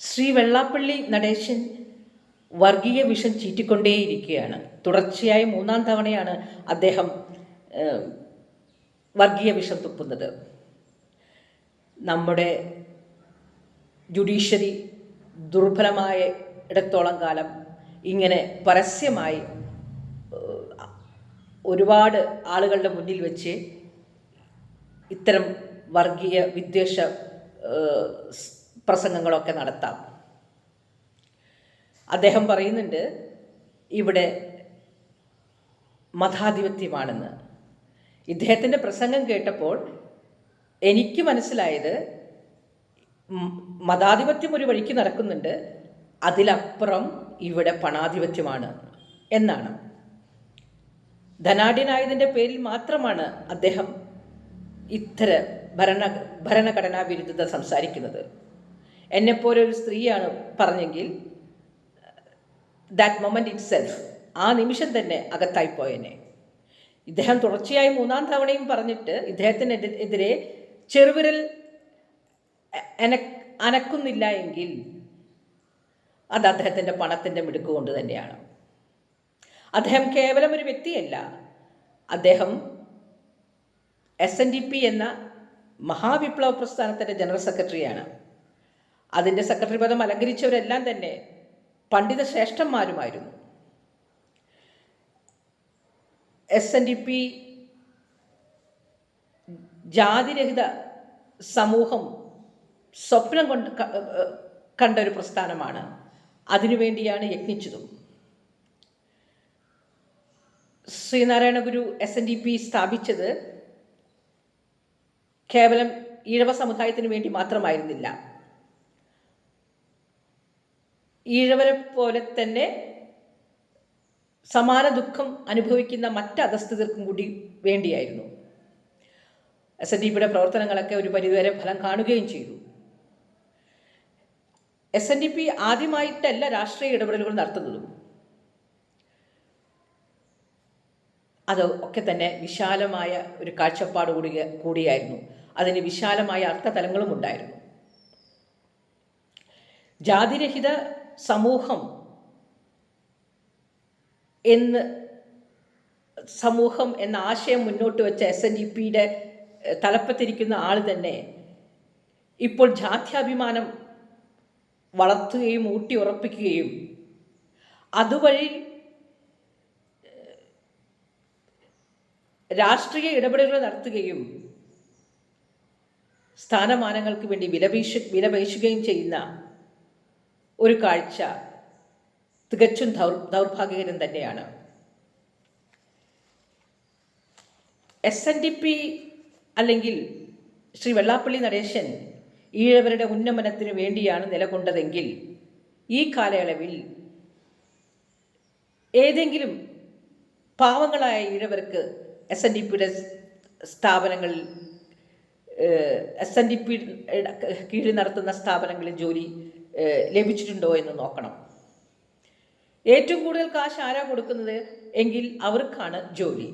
ശ്രീ വെള്ളാപ്പള്ളി നടേശൻ വർഗീയ വിഷം ചീറ്റിക്കൊണ്ടേയിരിക്കുകയാണ്. തുടർച്ചയായി മൂന്നാം തവണയാണ് അദ്ദേഹം വർഗീയ വിഷം തുപ്പുന്നത്. നമ്മുടെ ജുഡീഷ്യറി ദുർബലമായ ഇടത്തോളം കാലം ഇങ്ങനെ പരസ്യമായി ഒരുപാട് ആളുകളുടെ മുന്നിൽ വെച്ച് ഇത്തരം വർഗീയ വിദ്വേഷ പ്രസംഗങ്ങളൊക്കെ നടത്താം. അദ്ദേഹം പറയുന്നുണ്ട് ഇവിടെ മതാധിപത്യമാണെന്ന്. ഇദ്ദേഹത്തിന്റെ പ്രസംഗം കേട്ടപ്പോൾ എനിക്ക് മനസ്സിലായത് മതാധിപത്യം ഒരു വഴിക്ക് നടക്കുന്നുണ്ട് അതിലപ്പുറം ഇവിടെ പണാധിപത്യമാണ് എന്നാണ്. ധനാഢ്യനായതിന്റെ പേരിൽ മാത്രമാണ് അദ്ദേഹം ഇത്തര ഭരണ ഭരണഘടനാ വിരുദ്ധത സംസാരിക്കുന്നത്. എന്നെപ്പോലെ ഒരു സ്ത്രീയാണ് പറഞ്ഞെങ്കിൽ ദാറ്റ് മൊമെന്റ് ഇറ്റ് സെൽഫ് ആ നിമിഷം തന്നെ അകത്തായി പോയനെ. ഇദ്ദേഹം തുടർച്ചയായി മൂന്നാം തവണയും പറഞ്ഞിട്ട് ഇദ്ദേഹത്തിനെതിരെ ചെറുവിരൽ അന അനക്കുന്നില്ല എങ്കിൽ അത് അദ്ദേഹത്തിന്റെ പണത്തിന്റെ മിടുക്ക് കൊണ്ട് തന്നെയാണ്. അദ്ദേഹം കേവലം ഒരു വ്യക്തിയല്ല. അദ്ദേഹം എസ് എൻ ഡി പി എന്ന മഹാവിപ്ലവ പ്രസ്ഥാനത്തിന്റെ ജനറൽ സെക്രട്ടറിയാണ്. അതിന്റെ സെക്രട്ടറി പദം അലങ്കരിച്ചവരെല്ലാം തന്നെ പണ്ഡിത ശ്രേഷ്ഠന്മാരുമായിരുന്നു എസ് എൻ ഡി പി ജാതിരഹിത സമൂഹം സ്വപ്നം കൊണ്ട് കണ്ട ഒരു പ്രസ്ഥാനമാണ്. അതിനുവേണ്ടിയാണ് യജ്ഞിച്ചതും. Sreenarayana Guru S N D P സ്ഥാപിച്ചത് കേവലം ഈഴവ സമുദായത്തിന് വേണ്ടി മാത്രമായിരുന്നില്ല. ഈഴവരെ പോലെ തന്നെ സമാന ദുഃഖം അനുഭവിക്കുന്ന മറ്റ് അധസ്ഥിതർക്കും കൂടി വേണ്ടിയായിരുന്നു. എസ് എൻ ഡി പിയുടെ പ്രവർത്തനങ്ങളൊക്കെ ഒരു പരിധിവരെ ഫലം കാണുകയും ചെയ്തു. എസ് എൻ ഡി പി ആദ്യമായിട്ടല്ല രാഷ്ട്രീയ ഇടപെടലുകൾ നടത്തുന്നതും. അത് ഒക്കെ തന്നെ വിശാലമായ ഒരു കാഴ്ചപ്പാട് കൂടി കൂടിയായിരുന്നു. അതിന് വിശാലമായ അർത്ഥതലങ്ങളും ഉണ്ടായിരുന്നു. ജാതിരഹിത സമൂഹം എന്ന് സമൂഹം എന്ന ആശയം മുന്നോട്ട് വെച്ച എസ് എൻ ഡി പിയുടെ തലപ്പത്തിരിക്കുന്ന ആൾ തന്നെ ഇപ്പോൾ ജാത്യാഭിമാനം വളർത്തുകയും ഊട്ടി ഉറപ്പിക്കുകയും അതുവഴി രാഷ്ട്രീയ ഇടപെടലുകൾ നടത്തുകയും സ്ഥാനമാനങ്ങൾക്ക് വേണ്ടി വിലപേശ വിലപേശുകയും ചെയ്യുന്ന ഒരു കാഴ്ച തികച്ചും ദൗർ ദൗർഭാഗ്യകരം തന്നെയാണ്. എസ് എൻ ഡി പി അല്ലെങ്കിൽ ശ്രീ വെള്ളാപ്പള്ളി നടേശൻ ഈഴവരുടെ ഉന്നമനത്തിന് വേണ്ടിയാണ് നിലകൊണ്ടതെങ്കിൽ ഈ കാലയളവിൽ ഏതെങ്കിലും പാവങ്ങളായ ഈഴവർക്ക് എസ് എൻ ഡി പിയുടെ സ്ഥാപനങ്ങളിൽ എസ് എൻ ഡി പി കീഴിൽ നടത്തുന്ന സ്ഥാപനങ്ങളിൽ ജോലി ലഭിച്ചിട്ടുണ്ടോ എന്ന് നോക്കണം. ഏറ്റവും കൂടുതൽ കാശ് ആരാ കൊടുക്കുന്നത്? എങ്കിൽ അവർക്കാണ് ജോലി.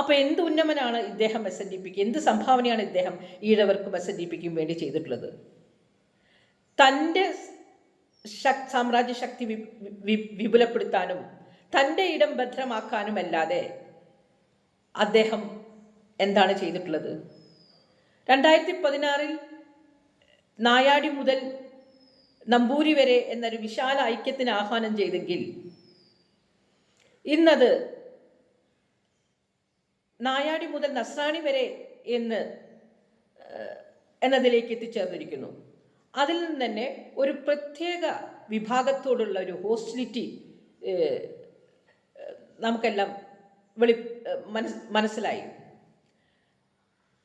അപ്പോൾ എന്ത് ഉന്നമനാണ് ഇദ്ദേഹം എസ് എൻ ഡി പിക്ക് എന്ത് സംഭാവനയാണ് ഇദ്ദേഹം ഈഴവർക്കും എസ് എൻ ഡി പിക്കും വേണ്ടി ചെയ്തിട്ടുള്ളത്? തന്റെ സാമ്രാജ്യ ശക്തി വിപുലപ്പെടുത്താനും തന്റെ ഇടം ഭദ്രമാക്കാനുമല്ലാതെ അദ്ദേഹം എന്താണ് ചെയ്തിട്ടുള്ളത്? രണ്ടായിരത്തി പതിനാറിൽ നായാടി മുതൽ നമ്പൂരി വരെ എന്നൊരു വിശാല ഐക്യത്തിന് ആഹ്വാനം ചെയ്തെങ്കിൽ ഇന്നത് നായാടി മുതൽ നസ്രാണി വരെ എന്ന് എന്നതിലേക്ക് എത്തിച്ചേർന്നിരിക്കുന്നു. അതിൽ നിന്ന് തന്നെ ഒരു പ്രത്യേക വിഭാഗത്തോടുള്ള ഒരു ഹോസ്റ്റിലിറ്റി നമുക്കെല്ലാം വെളി മനസ് മനസ്സിലായി.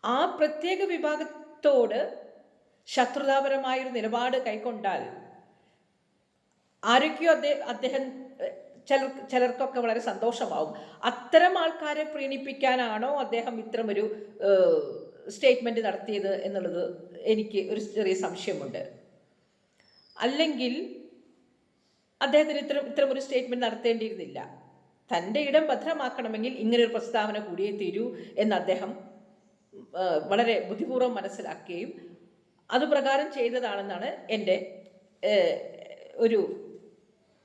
ആ പ്രത്യേക വിഭാഗത്തോട് ശത്രുതാപരമായൊരു നിലപാട് കൈക്കൊണ്ടാൽ ആരൊക്കെയോ അദ്ദേഹം അദ്ദേഹം ചിലർ ചിലർക്കൊക്കെ വളരെ സന്തോഷമാവും. അത്തരം ആൾക്കാരെ പ്രീണിപ്പിക്കാനാണോ അദ്ദേഹം ഇത്തരമൊരു സ്റ്റേറ്റ്മെന്റ് നടത്തിയത് എന്നുള്ളത് എനിക്ക് ഒരു ചെറിയ സംശയമുണ്ട്. അല്ലെങ്കിൽ അദ്ദേഹത്തിന് ഇത്തരം ഒരു സ്റ്റേറ്റ്മെന്റ് നടത്തേണ്ടിയിരുന്നില്ല. തന്റെ ഇടം ഭദ്രമാക്കണമെങ്കിൽ ഇങ്ങനൊരു പ്രസ്താവന കൂടിയേ തീരൂ എന്ന് അദ്ദേഹം വളരെ ബുദ്ധിപൂർവം മനസ്സിലാക്കുകയും അതുപ്രകാരം ചെയ്തതാണെന്നാണ് എന്റെ ഒരു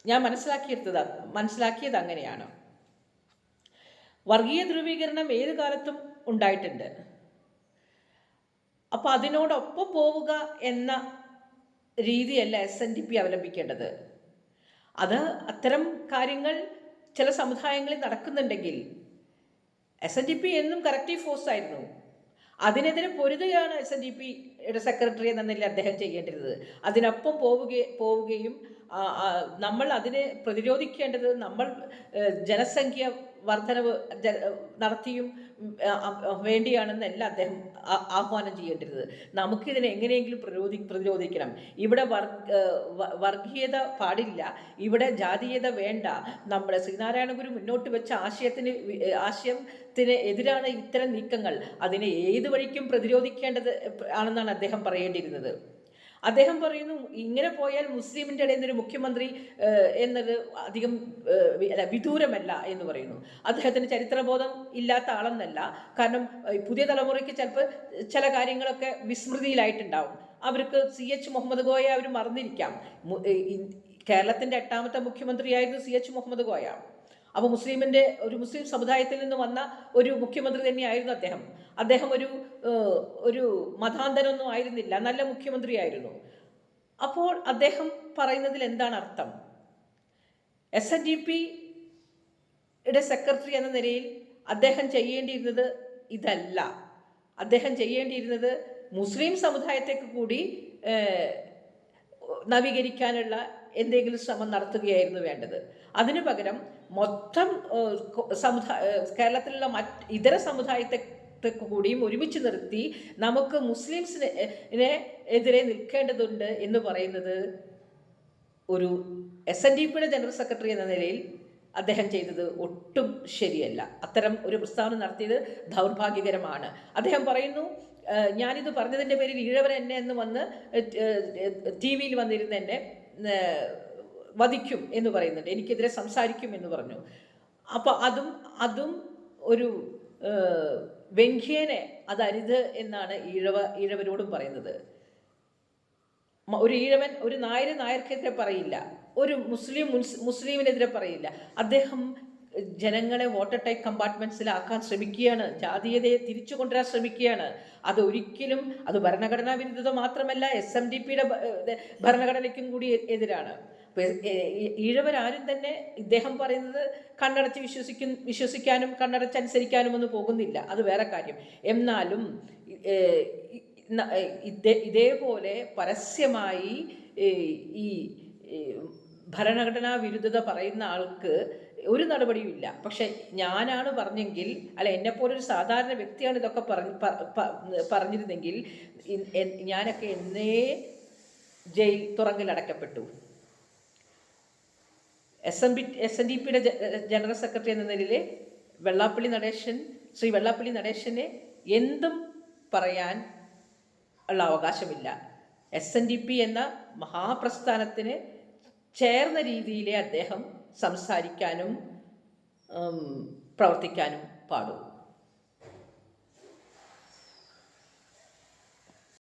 ഞാൻ മനസ്സിലാക്കിയെടുത്തത് മനസ്സിലാക്കിയത് അങ്ങനെയാണ്. വർഗീയ ധ്രുവീകരണം ഏത് കാലത്തും ഉണ്ടായിട്ടുണ്ട്. അപ്പോൾ അതിനോടൊപ്പം പോവുക എന്ന രീതിയല്ല എസ് എൻ ഡി പി അവലംബിക്കേണ്ടത്. അത് അത്തരം കാര്യങ്ങൾ ചില സമുദായങ്ങളിൽ നടക്കുന്നുണ്ടെങ്കിൽ എസ് എൻ ഡി പി എന്നും കറക്റ്റീവ് ഫോഴ്സ് ആയിരുന്നു. അതിനെതിരെ പൊരുതുകയാണ് എസ് എൻ ഡി പിയുടെ സെക്രട്ടറി എന്ന നിലയിൽ അദ്ദേഹം ചെയ്യേണ്ടിരുന്നത് അതിനൊപ്പം പോവുക പോവുകയും നമ്മൾ അതിനെ പ്രതിരോധിക്കേണ്ടത് നമ്മൾ ജനസംഖ്യ വർധനവ് നടത്തിയും വേണ്ടിയാണെന്ന് അദ്ദേഹം ആഹ്വാനം ചെയ്യേണ്ടിരുന്നത്. നമുക്കിതിനെ എങ്ങനെയെങ്കിലും പ്രതിരോധി പ്രതിരോധിക്കണം. ഇവിടെ വർഗ വർഗീയത പാടില്ല. ഇവിടെ ജാതീയത വേണ്ട. നമ്മുടെ ശ്രീനാരായണ ഗുരു മുന്നോട്ട് വെച്ച ആശയത്തിന് ആശയത്തിന് എതിരാണ് ഇത്തരം നീക്കങ്ങൾ. അതിനെ ഏത് വഴിക്കും പ്രതിരോധിക്കേണ്ടത് ആണെന്നാണ് അദ്ദേഹം പറയേണ്ടിയിരുന്നത്. അദ്ദേഹം പറയുന്നു ഇങ്ങനെ പോയാൽ മുസ്ലിമിന്റെ ഇടയിൽ നിന്നൊരു മുഖ്യമന്ത്രി എന്നത് അധികം അല്ല വിദൂരമല്ല എന്ന് പറയുന്നു. അദ്ദേഹത്തിന് ചരിത്രബോധം ഇല്ലാത്ത ആളെന്നല്ല. കാരണം പുതിയ തലമുറയ്ക്ക് ചിലപ്പോൾ ചില കാര്യങ്ങളൊക്കെ വിസ്മൃതിയിലായിട്ടുണ്ടാവും. അവർക്ക് സി എച്ച് മുഹമ്മദ് ഗോയെ അവർ മറന്നിരിക്കാം. കേരളത്തിന്റെ എട്ടാമത്തെ മുഖ്യമന്ത്രിയായിരുന്നു സി എച്ച് മുഹമ്മദ് ഗോയ. അപ്പോൾ മുസ്ലിമിന്റെ ഒരു മുസ്ലിം സമുദായത്തിൽ നിന്ന് വന്ന ഒരു മുഖ്യമന്ത്രി തന്നെയായിരുന്നു അദ്ദേഹം. അദ്ദേഹം ഒരു ഒരു മതാന്തരൊന്നും ആയിരുന്നില്ല. നല്ല മുഖ്യമന്ത്രിയായിരുന്നു. അപ്പോൾ അദ്ദേഹം പറയുന്നതിൽ എന്താണ് അർത്ഥം? എസ് എൻ ഡി പിയുടെ സെക്രട്ടറി എന്ന നിലയിൽ അദ്ദേഹം ചെയ്യേണ്ടിയിരുന്നത് ഇതല്ല. അദ്ദേഹം ചെയ്യേണ്ടിയിരുന്നത് മുസ്ലിം സമുദായത്തേക്ക് കൂടി നവീകരിക്കാനുള്ള എന്തെങ്കിലും ശ്രമം നടത്തുകയായിരുന്നു വേണ്ടത്. അതിനു പകരം മൊത്തം സമുദായ കേരളത്തിലുള്ള മറ്റ് ഇതര സമുദായത്തെ ത്തെ കൂടിയും ഒരുമിച്ച് നിർത്തി നമുക്ക് മുസ്ലിംസിനെ എതിരെ നിൽക്കേണ്ടതുണ്ട് എന്ന് പറയുന്നത് ഒരു എസ് എൻ ഡി പിയുടെ ജനറൽ സെക്രട്ടറി എന്ന നിലയിൽ അദ്ദേഹം ചെയ്തത് ഒട്ടും ശരിയല്ല. അത്തരം ഒരു പ്രസ്താവന നടത്തിയത് ദൗർഭാഗ്യകരമാണ്. അദ്ദേഹം പറയുന്നു "ഏഹ്, ഞാനിത് പറഞ്ഞതിന്റെ പേരിൽ ഈഴവർ എന്നെ എന്ന് വന്ന് ടി വിയിൽ വന്നിരുന്ന എന്നെ വധിക്കും എന്ന് പറയുന്നുണ്ട്. എനിക്കെതിരെ സംസാരിക്കും എന്ന് പറഞ്ഞു. അപ്പോൾ അതും അതും ഒരു വെങ്ക്യേനെ അതരുത് എന്നാണ് ഈഴവ ഈഴവരോടും പറയുന്നത്. ഒരു ഈഴവൻ ഒരു നായർ നായർക്കെതിരെ പറയില്ല. ഒരു മുസ്ലിം മുസ്ലിമിനെതിരെ പറയില്ല. അദ്ദേഹം ജനങ്ങളെ വാട്ടർ ടൈപ്പ് കമ്പാർട്ട്മെന്റ്സിലാക്കാൻ ശ്രമിക്കുകയാണ്. ജാതീയതയെ തിരിച്ചു കൊണ്ടുവരാൻ ശ്രമിക്കുകയാണ്. അത് ഒരിക്കലും അത് ഭരണഘടനാ വിരുദ്ധത മാത്രമല്ല എസ് എം ഡി പിയുടെ ഭരണഘടനയ്ക്കും കൂടി എതിരാണ്. ഈഴവരാരും തന്നെ ഇദ്ദേഹം പറയുന്നത് കണ്ണടച്ച് വിശ്വസിക്കും വിശ്വസിക്കാനും കണ്ണടച്ച് അനുസരിക്കാനും ഒന്നും പോകുന്നില്ല. അത് വേറെ കാര്യം. എന്നാലും ഇതേപോലെ പരസ്യമായി ഈ ഭരണഘടനാ വിരുദ്ധത പറയുന്ന ആൾക്ക് ഒരു നടപടിയുമില്ല. പക്ഷെ ഞാനാണ് പറഞ്ഞെങ്കിൽ അല്ല എന്നെപ്പോലൊരു സാധാരണ വ്യക്തിയാണ് ഇതൊക്കെ പറഞ്ഞ് പറഞ്ഞിരുന്നെങ്കിൽ ഞാനൊക്കെ എന്നേ jail തുറങ്കിലടക്കപ്പെട്ടു. S M B S N D പിയുടെ ജനറൽ സെക്രട്ടറി എന്ന നിലയിൽ വെള്ളാപ്പള്ളി നടേശൻ ശ്രീ വെള്ളാപ്പള്ളി നടേശനെ എന്തും പറയാൻ ഉള്ള അവകാശമില്ല. എസ് എൻ ഡി പി എന്ന മഹാപ്രസ്ഥാനത്തിന് ചേർന്ന രീതിയിലേ അദ്ദേഹം സംസാരിക്കാനും പ്രവർത്തിക്കാനും പാടുള്ളൂ.